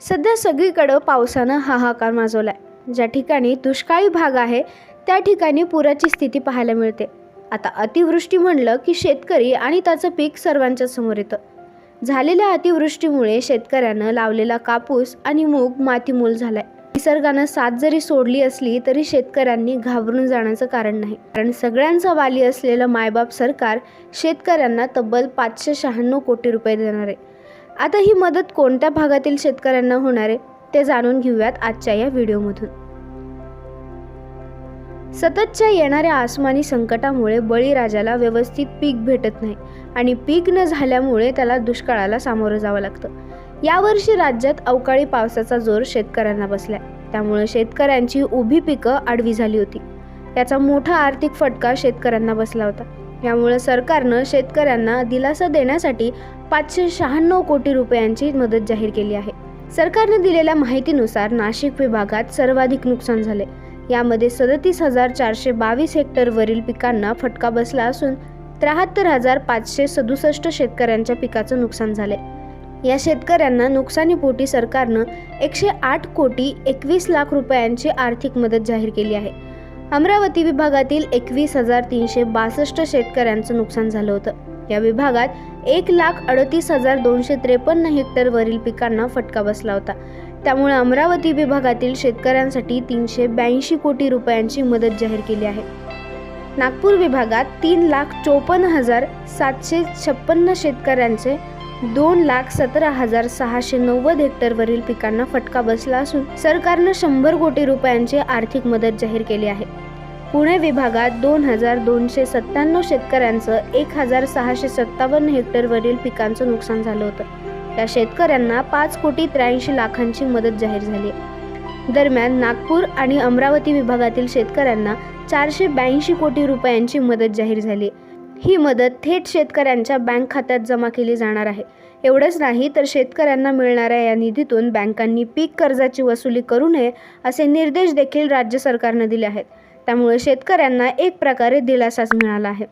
सध्या सगळीकडं पावसानं हाहाकार माजवला आहे ज्या ठिकाणी दुष्काळी भाग आहे त्या ठिकाणी पुराची स्थिती पाहायला मिळते. आता अतिवृष्टी म्हणलं की शेतकरी आणि त्याचं पीक सर्वांच्या समोर येतं. झालेल्या अतिवृष्टीमुळे शेतकऱ्यानं लावलेला कापूस आणि मूग मातीमूल झालाय. निसर्गानं साथ जरी सोडली असली तरी शेतकऱ्यांनी घाबरून जाण्याचं कारण नाही. कारण सगळ्यांचा वाली असलेलं मायबाप सरकार शेतकऱ्यांना तब्बल पाचशे शहाण्णव कोटी रुपये देणार आहे. आता ही मदत कोणत्या भागातील शेतकऱ्यांना होणार आहे ते जाणून घेऊयात आजच्या या व्हिडिओमधून. सततच्या येणाऱ्या आसमानी संकटामुळे बळीराजाला व्यवस्थित पीक भेटत नाही आणि पीक न झाल्यामुळे त्याला दुष्काळाला सामोरं जावं लागतं. यावर्षी राज्यात अवकाळी पावसाचा जोर शेतकऱ्यांना बसलाय. त्यामुळे शेतकऱ्यांची उभी पिकं आडवी झाली होती. याचा मोठा आर्थिक फटका शेतकऱ्यांना बसला होता. यामुळे सरकारनं शेतकऱ्यांना दिलासा देण्यासाठी पाचशे शहाण्णव कोटी रुपयांची मदत जाहीर केली आहे. सरकारने दिलेल्या माहितीनुसार नाशिक विभागात सर्वाधिक नुकसान झाले. यामध्ये सदतीस हजार चारशे बावीस हेक्टरवरील पिकांना फटका बसला असून त्र्याहत्तर हजार पाचशे सदुसष्ट शेतकऱ्यांच्या पिकाचं नुकसान झाले या शेतकऱ्यांना नुकसानीपोटी सरकारनं एकशे आठ कोटी एकवीस लाख रुपयांची आर्थिक मदत जाहीर केली आहे. अमरावती विभागातील एकवीस हजार तीनशे बासष्ट शेतकऱ्यांचं नुकसान झालं होतं. या विभागात एक लाख अडतीस हजार दोनशे त्रेपन्न हेक्टरवरील पिकांना फटका बसला होता. त्यामुळे अमरावती विभागातील शेतकऱ्यांसाठी तीनशे ब्याऐंशी कोटी रुपयांची मदत जाहीर केली आहे. नागपूर विभागात तीन लाख चोपन्न हजार सातशे छप्पन्न शेतकऱ्यांचे दोन लाख सतरा हजार सहाशे नव्वद हेक्टरवरील पिकांना फटका बसला असून सरकारनं शंभर कोटी रुपयांची आर्थिक मदत जाहीर केली आहे. पुणे विभागात दोन हजार दोनशे सत्त्याण्णव शेतकऱ्यांचं एक हजार सहाशे सत्तावन्न हेक्टरवरील पिकांचं नुकसान झालं होतं. या शेतकऱ्यांना पाच कोटी त्र्याऐंशी लाखांची मदत जाहीर झाली दरम्यान नागपूर आणि अमरावती विभागातील शेतकऱ्यांना चारशे ब्याऐंशी कोटी रुपयांची मदत जाहीर झाली ही मदत थेट शेतकऱ्यांच्या बँक खात्यात जमा केली जाणार आहे. एवढंच नाही तर शेतकऱ्यांना मिळणाऱ्या या निधीतून बँकांनी पीक कर्जाची वसुली करू नये असे निर्देश देखील राज्य सरकारनं दिले आहेत. त्यामुळे शेतकऱ्यांना एक प्रकारे दिलासाच मिळाला आहे.